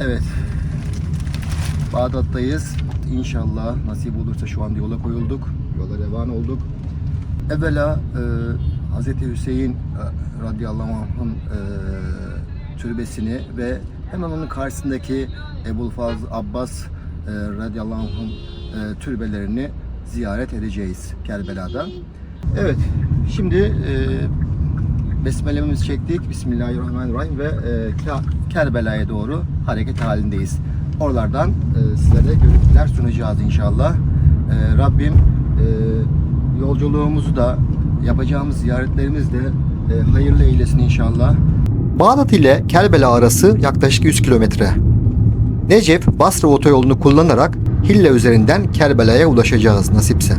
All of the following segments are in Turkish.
Evet. Bağdat'tayız. İnşallah nasip olursa şu anda yola koyulduk. Yola revan olduk. Evvela e, Hz. Hüseyin e, radıyallahu anh'ın e, türbesini ve hemen onun karşısındaki Ebul Faz Abbas e, radıyallahu anh'ın e, türbelerini ziyaret edeceğiz Kerbela'da. Evet, şimdi e, Besmele'mizi çektik. Bismillahirrahmanirrahim ve e, Ke- Kerbela'ya doğru hareket halindeyiz. Oralardan e, sizlere görüntüler sunacağız inşallah. E, Rabbim e, yolculuğumuzu da yapacağımız ziyaretlerimiz de e, hayırlı eylesin inşallah. Bağdat ile Kerbela arası yaklaşık 100 kilometre. Necef Basra otoyolunu kullanarak Hille üzerinden Kerbela'ya ulaşacağız nasipse.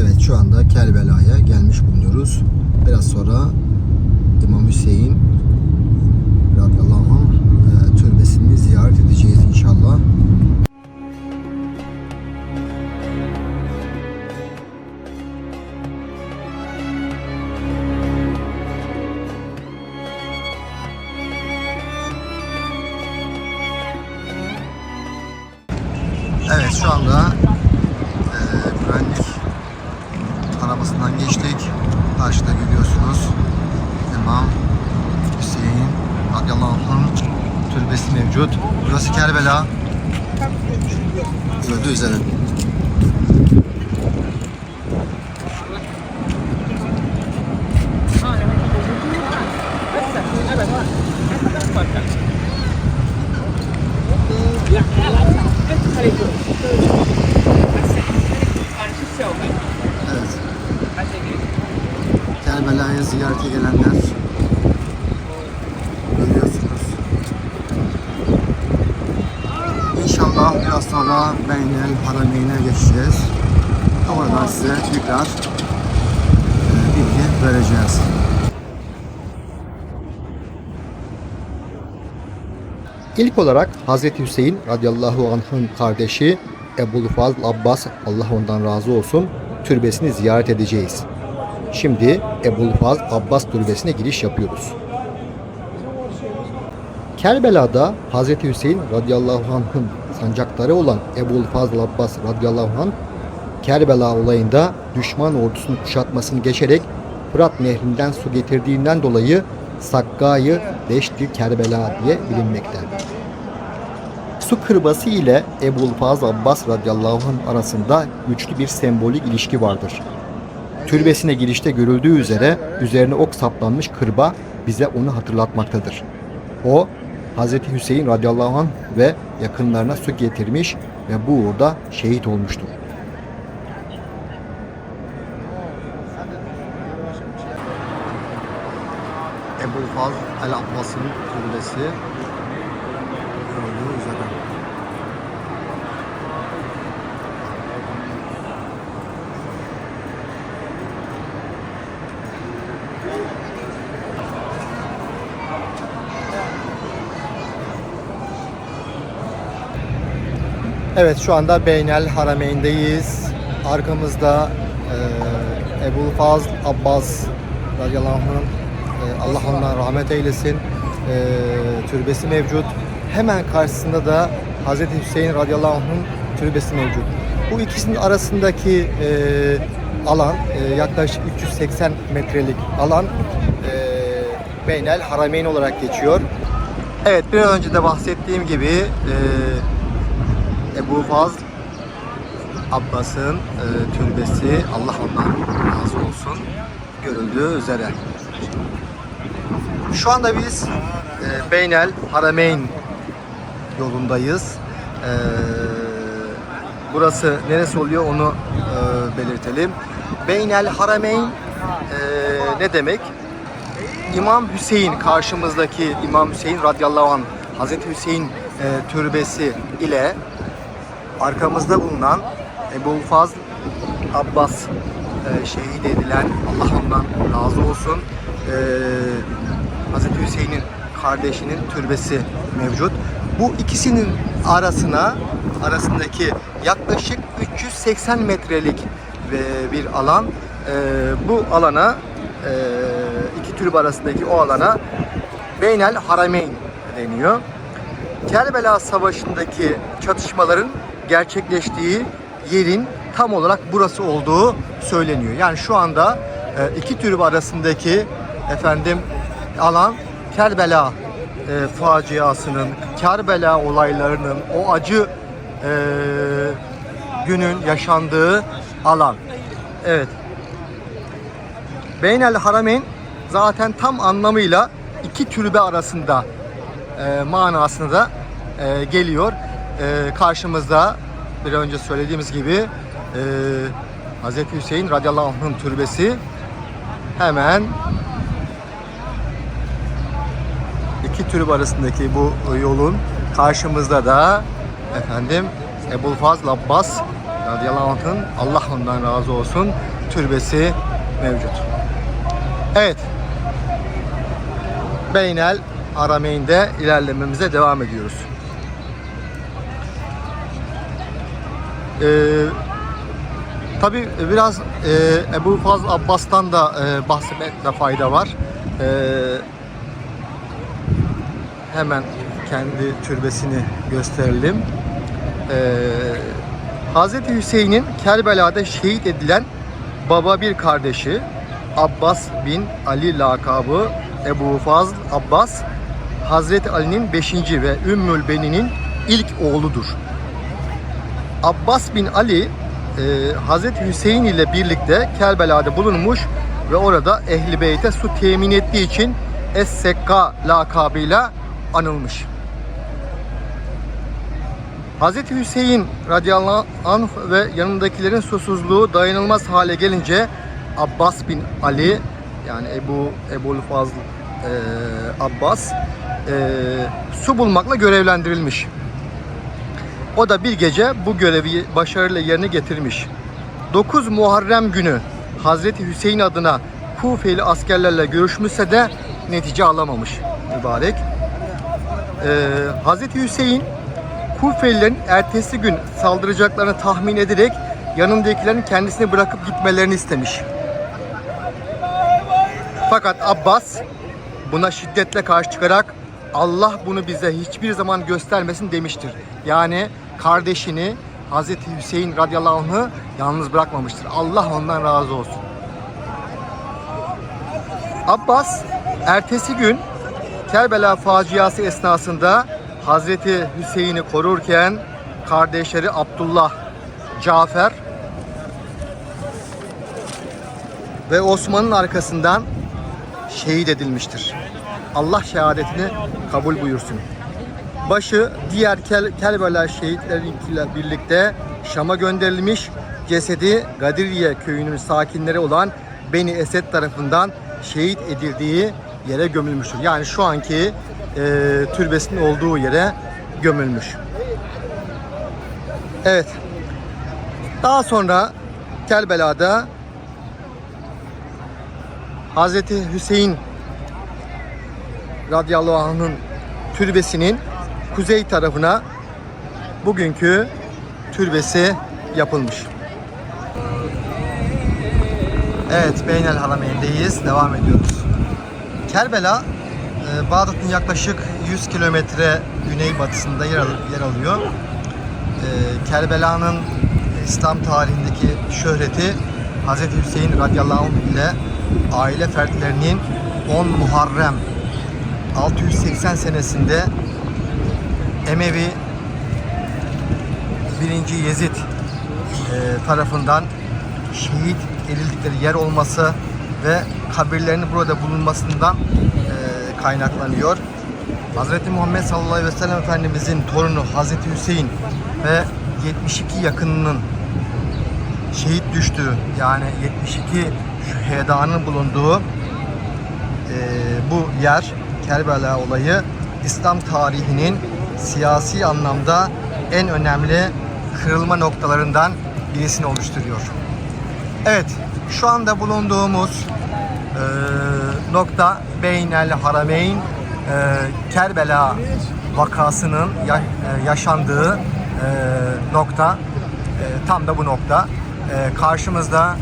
Evet şu anda Kerbela'ya gelmiş bulunuyoruz. Biraz sonra İmam Hüseyin radıyallahu anh e, türbesini ziyaret edeceğiz inşallah. Evet şu anda e, güvenlik arabasından geçtik. Karşıda görüyorsunuz. İmam Hüseyin radıyallahu anh'ın türbesi mevcut. Burası Kerbela. Gördüğü üzere. Evet. Kerbela'ya ziyarete gelenler görüyorsunuz. İnşallah biraz sonra Beynel Harameyn'e geçeceğiz. Oradan size tekrar e, bilgi vereceğiz. İlk olarak Hz. Hüseyin radıyallahu anh'ın kardeşi Ebul Fazl Abbas Allah ondan razı olsun türbesini ziyaret edeceğiz. Şimdi Ebul Fazl Abbas türbesine giriş yapıyoruz. Kerbela'da Hz. Hüseyin radıyallahu anh'ın sancakları olan Ebul Fazl Abbas radıyallahu anh Kerbela olayında düşman ordusunun kuşatmasını geçerek Fırat nehrinden su getirdiğinden dolayı Sakka'yı Deşti Kerbela diye bilinmekte. Su kırbası ile Ebul Faz Abbas radıyallahu anh arasında güçlü bir sembolik ilişki vardır. Türbesine girişte görüldüğü üzere üzerine ok saplanmış kırba bize onu hatırlatmaktadır. O Hz. Hüseyin radıyallahu anh ve yakınlarına su getirmiş ve bu uğurda şehit olmuştur. Ebul Faz El Abbas'ın türbesi gördüğü üzere. Evet şu anda Beynel Harameyn'deyiz. Arkamızda e, Ebu Fazl Abbas radıyallahu anh'ın e, Allah ondan rahmet eylesin e, türbesi mevcut. Hemen karşısında da Hz. Hüseyin radıyallahu anh'ın türbesi mevcut. Bu ikisinin arasındaki e, alan e, yaklaşık 380 metrelik alan e, Beynel Harameyn olarak geçiyor. Evet bir önce de bahsettiğim gibi e, Ebu Fazl Abbas'ın e, türbesi Allah ondan razı olsun görüldüğü üzere. Şu anda biz e, Beynel Harameyn yolundayız. E, burası neresi oluyor onu e, belirtelim. Beynel Harameyn e, ne demek? İmam Hüseyin karşımızdaki İmam Hüseyin radıyallahu anh Hazreti Hüseyin e, türbesi ile arkamızda bulunan Ebu Fazl Abbas e, şehit edilen Allah ondan razı olsun e, Hazreti Hüseyin'in kardeşinin türbesi mevcut. Bu ikisinin arasına arasındaki yaklaşık 380 metrelik ve bir alan e, bu alana e, iki türbe arasındaki o alana Beynel Harameyn deniyor. Kerbela Savaşı'ndaki çatışmaların gerçekleştiği yerin tam olarak burası olduğu söyleniyor. Yani şu anda e, iki türbe arasındaki efendim alan Kerbela e, faciasının, Kerbela olaylarının, o acı e, günün yaşandığı alan. Evet. Beynel Harameyn zaten tam anlamıyla iki türbe arasında e, manasında e, geliyor. E, karşımızda bir önce söylediğimiz gibi e, Hz. Hüseyin radıyallahu anh'ın türbesi hemen iki türbe arasındaki bu yolun karşımızda da efendim Ebul Fazl Abbas radıyallahu anh'ın Allah ondan razı olsun türbesi mevcut. Evet. Beynel Arameyn'de ilerlememize devam ediyoruz. Ee, Tabi biraz e, Ebu Fazl Abbas'tan da e, bahsetmekte fayda var. E, hemen kendi türbesini gösterelim. Ee, Hz. Hüseyin'in Kerbela'da şehit edilen baba bir kardeşi Abbas bin Ali lakabı Ebu Fazl Abbas Hazreti Ali'nin 5. ve Ümmül Beni'nin ilk oğludur. Abbas bin Ali e, Hazreti Hüseyin ile birlikte Kerbela'da bulunmuş ve orada Ehli Beyt'e su temin ettiği için Es-Sekka lakabıyla anılmış. Hz. Hüseyin radıyallahu anh ve yanındakilerin susuzluğu dayanılmaz hale gelince Abbas bin Ali yani Ebu Ebul Fazl e, Abbas e, su bulmakla görevlendirilmiş. O da bir gece bu görevi başarıyla yerine getirmiş. 9 Muharrem günü Hazreti Hüseyin adına Kufeli askerlerle görüşmüşse de netice alamamış mübarek. Ee, Hazreti Hüseyin Kufelilerin ertesi gün saldıracaklarını tahmin ederek yanındakilerin kendisini bırakıp gitmelerini istemiş. Fakat Abbas buna şiddetle karşı çıkarak Allah bunu bize hiçbir zaman göstermesin demiştir. Yani kardeşini Hazreti Hüseyin radıyallahu anh'ı yalnız bırakmamıştır. Allah ondan razı olsun. Abbas ertesi gün Kerbela faciası esnasında Hazreti Hüseyin'i korurken kardeşleri Abdullah, Cafer ve Osman'ın arkasından şehit edilmiştir. Allah şehadetini kabul buyursun. Başı diğer Kel Kerbela şehitleriyle birlikte Şam'a gönderilmiş. Cesedi Gadiriye köyünün sakinleri olan Beni Esed tarafından şehit edildiği yere gömülmüştür. Yani şu anki e, türbesinin olduğu yere gömülmüş. Evet. Daha sonra Kerbela'da Hazreti Hüseyin radıyallahu anh'ın türbesinin kuzey tarafına bugünkü türbesi yapılmış. Evet, Beynel Harameyn'deyiz. Devam ediyoruz. Kerbela, e, Bağdat'ın yaklaşık 100 kilometre güneybatısında yer, al- yer alıyor. E, Kerbela'nın İslam tarihindeki şöhreti Hz. Hüseyin radıyallahu anh ile aile fertlerinin 10 Muharrem 680 senesinde Emevi 1. Yezid e, tarafından şehit edildikleri yer olması ve kabirlerinin burada bulunmasından e, kaynaklanıyor. Hz. Muhammed sallallahu aleyhi ve sellem Efendimizin torunu Hz. Hüseyin ve 72 yakınının şehit düştüğü yani 72 şühedanın bulunduğu e, bu yer Kerbela olayı İslam tarihinin siyasi anlamda en önemli kırılma noktalarından birisini oluşturuyor. Evet, şu anda bulunduğumuz e, nokta Beynel Harameyn e, Kerbela vakasının ya- e, yaşandığı e, nokta e, tam da bu nokta. E, karşımızda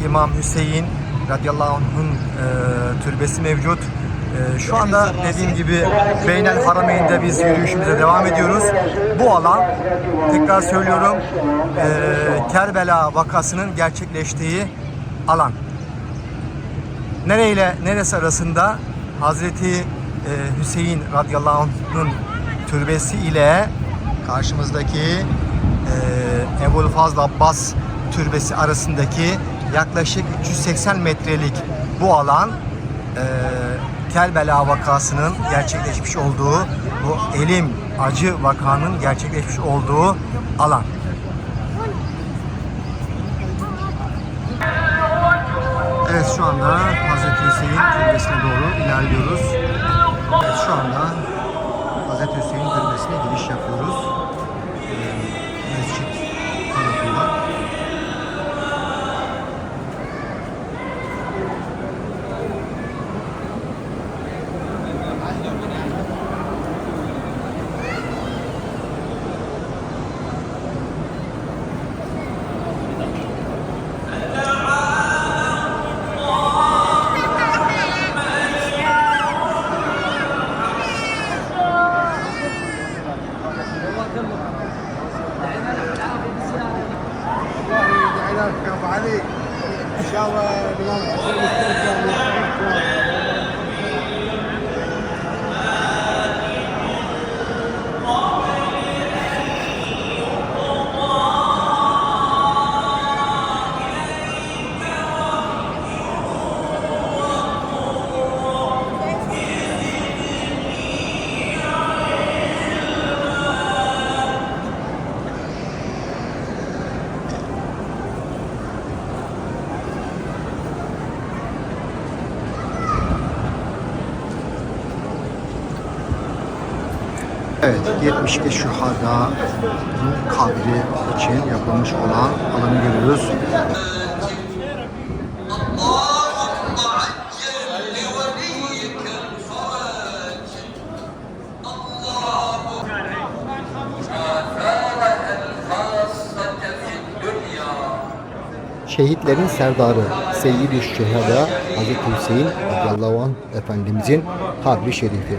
e, İmam Hüseyin radıyallahu anh'ın e, türbesi mevcut. Ee, şu anda dediğim gibi Beynel Harameyn'de biz yürüyüşümüze devam ediyoruz. Bu alan tekrar söylüyorum ee, Kerbela vakasının gerçekleştiği alan. Nereyle neresi arasında Hazreti e, Hüseyin radıyallahu anh'ın türbesi ile karşımızdaki Ebul Fazl Abbas türbesi arasındaki yaklaşık 380 metrelik bu alan e, Kerbela vakasının gerçekleşmiş olduğu bu elim acı vakanın gerçekleşmiş olduğu alan. Evet şu anda Hazreti Hüseyin türbesine doğru ilerliyoruz. Evet şu anda Hazreti Hüseyin türbesine giriş yapıyoruz. Evet, 70'li şuhada kabri için yapılmış olan alanı görüyoruz. Şehitlerin serdarı Seyyid-i Şehada Hazreti Hüseyin radıyallahu Efendimizin kabri şerifi.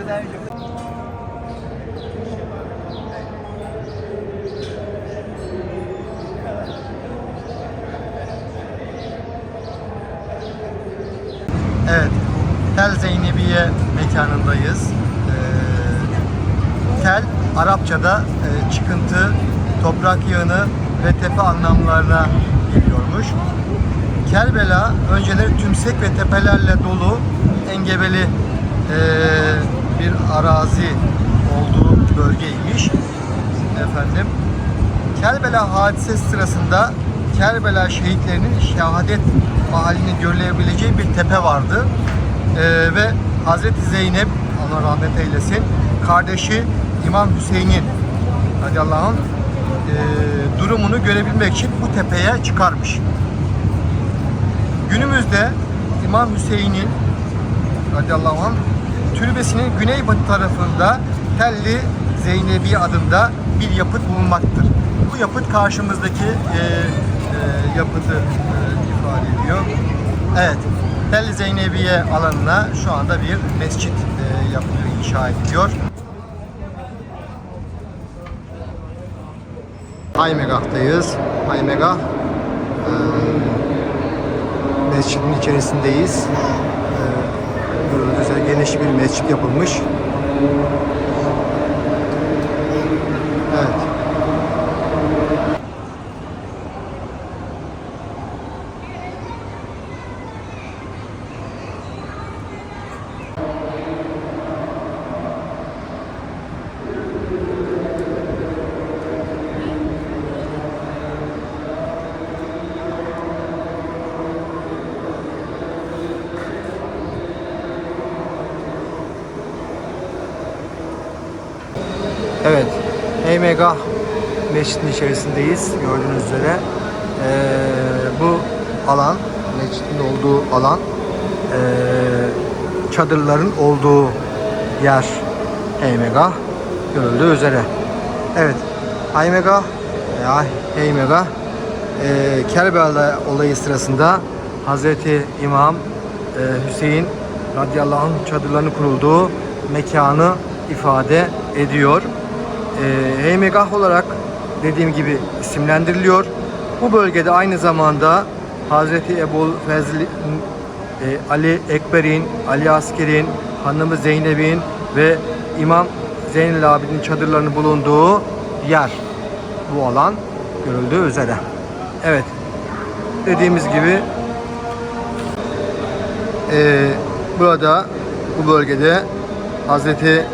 Evet, Tel Zeynebiye mekanındayız. Ee, tel, Arapçada e, çıkıntı, toprak yığını ve tepe anlamlarına geliyormuş. Kerbela önceleri tümsek ve tepelerle dolu engebeli e, bir arazi olduğu bölgeymiş. Efendim, Kerbela hadisesi sırasında Kerbela şehitlerinin şehadet mahallini görülebileceği bir tepe vardı. Ee, ve Hazreti Zeynep, Allah rahmet eylesin, kardeşi İmam Hüseyin'in radıyallahu anh, e, durumunu görebilmek için bu tepeye çıkarmış. Günümüzde İmam Hüseyin'in radıyallahu anh türbesinin güneybatı tarafında Telli Zeynebi adında bir yapıt bulunmaktır. Bu yapıt karşımızdaki e, e, yapıtı e, ifade ediyor. Evet, Telli Zeynebiye alanına şu anda bir mescit e, yapılıyor, inşa ediliyor. Haymegah'tayız. Haymegah e, mescidin içerisindeyiz. Üzere geniş bir mescit yapılmış. Evet. Evet, Heymegah Mescidin içerisindeyiz gördüğünüz üzere. Ee, bu alan, mescidin olduğu alan, ee, çadırların olduğu yer Heymegah görüldüğü üzere. Evet, Heymegah veya Heymegah ee, Kerbela olayı sırasında Hazreti İmam ee, Hüseyin radıyallahu anh çadırlarının kurulduğu mekanı ifade ediyor. E, Heymegah olarak dediğim gibi isimlendiriliyor. Bu bölgede aynı zamanda Hazreti Ebu Fezl e, Ali Ekber'in, Ali Asker'in, Hanımı Zeynep'in ve İmam Zeynel Abidin çadırlarının bulunduğu yer. Bu alan görüldüğü üzere. Evet. Dediğimiz gibi e, burada bu bölgede Hazreti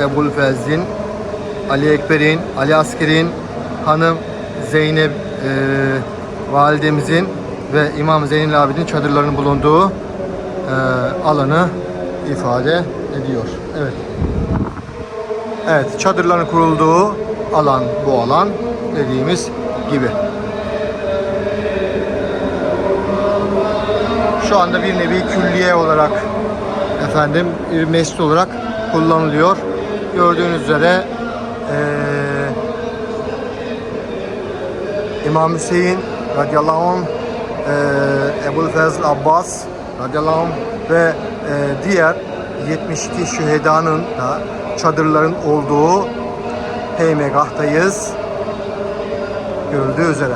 Ebu'l Fezl'in, Ali Ekber'in, Ali Asker'in, hanım Zeynep e, validemizin ve İmam Zeynel Abidin çadırlarının bulunduğu e, alanı ifade ediyor. Evet. Evet, çadırların kurulduğu alan bu alan dediğimiz gibi. Şu anda bir nevi külliye olarak efendim bir mescid olarak kullanılıyor. Gördüğünüz üzere eee İmam Hüseyin radıyallahu anh, eee Ebu'l Fezl Abbas radıyallahu anh ve eee, diğer 72 şühedanın da çadırların olduğu Heymegah'tayız. Görüldüğü üzere.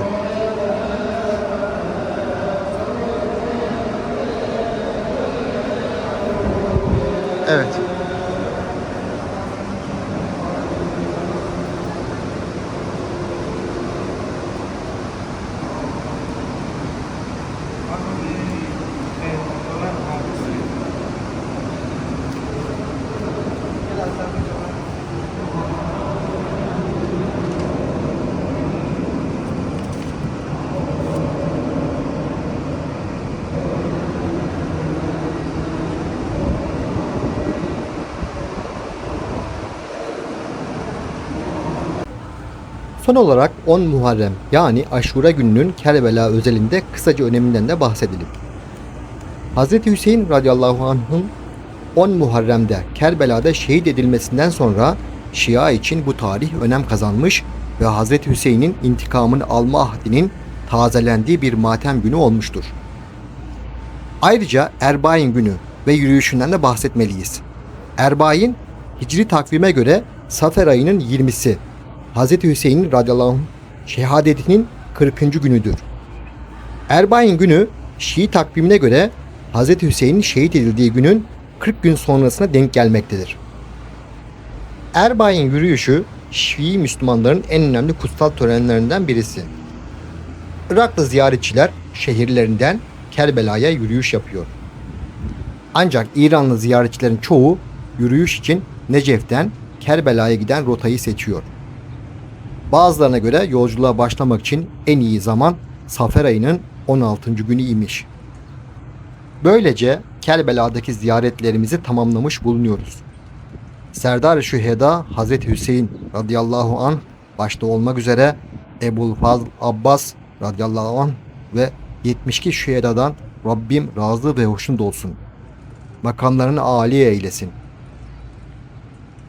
Son olarak 10 Muharrem yani Aşura gününün Kerbela özelinde kısaca öneminden de bahsedelim. Hz. Hüseyin radıyallahu anh'ın 10 Muharrem'de Kerbela'da şehit edilmesinden sonra Şia için bu tarih önem kazanmış ve Hz. Hüseyin'in intikamını alma ahdinin tazelendiği bir matem günü olmuştur. Ayrıca Erbain günü ve yürüyüşünden de bahsetmeliyiz. Erbain, Hicri takvime göre Safer ayının 20'si. Hz. Hüseyin radıyallahu anh şehadetinin 40. günüdür. Erbain günü Şii takvimine göre Hz. Hüseyin'in şehit edildiği günün 40 gün sonrasına denk gelmektedir. Erbain yürüyüşü Şii Müslümanların en önemli kutsal törenlerinden birisi. Iraklı ziyaretçiler şehirlerinden Kerbela'ya yürüyüş yapıyor. Ancak İranlı ziyaretçilerin çoğu yürüyüş için Necef'ten Kerbela'ya giden rotayı seçiyor. Bazılarına göre yolculuğa başlamak için en iyi zaman Safer ayının 16. günü imiş. Böylece Kerbela'daki ziyaretlerimizi tamamlamış bulunuyoruz. Serdar-ı Şüheda Hazreti Hüseyin radıyallahu an başta olmak üzere Ebul Fazl Abbas radıyallahu an ve 72 şühedadan Rabbim razı ve hoşnut olsun. Makamlarını âli eylesin.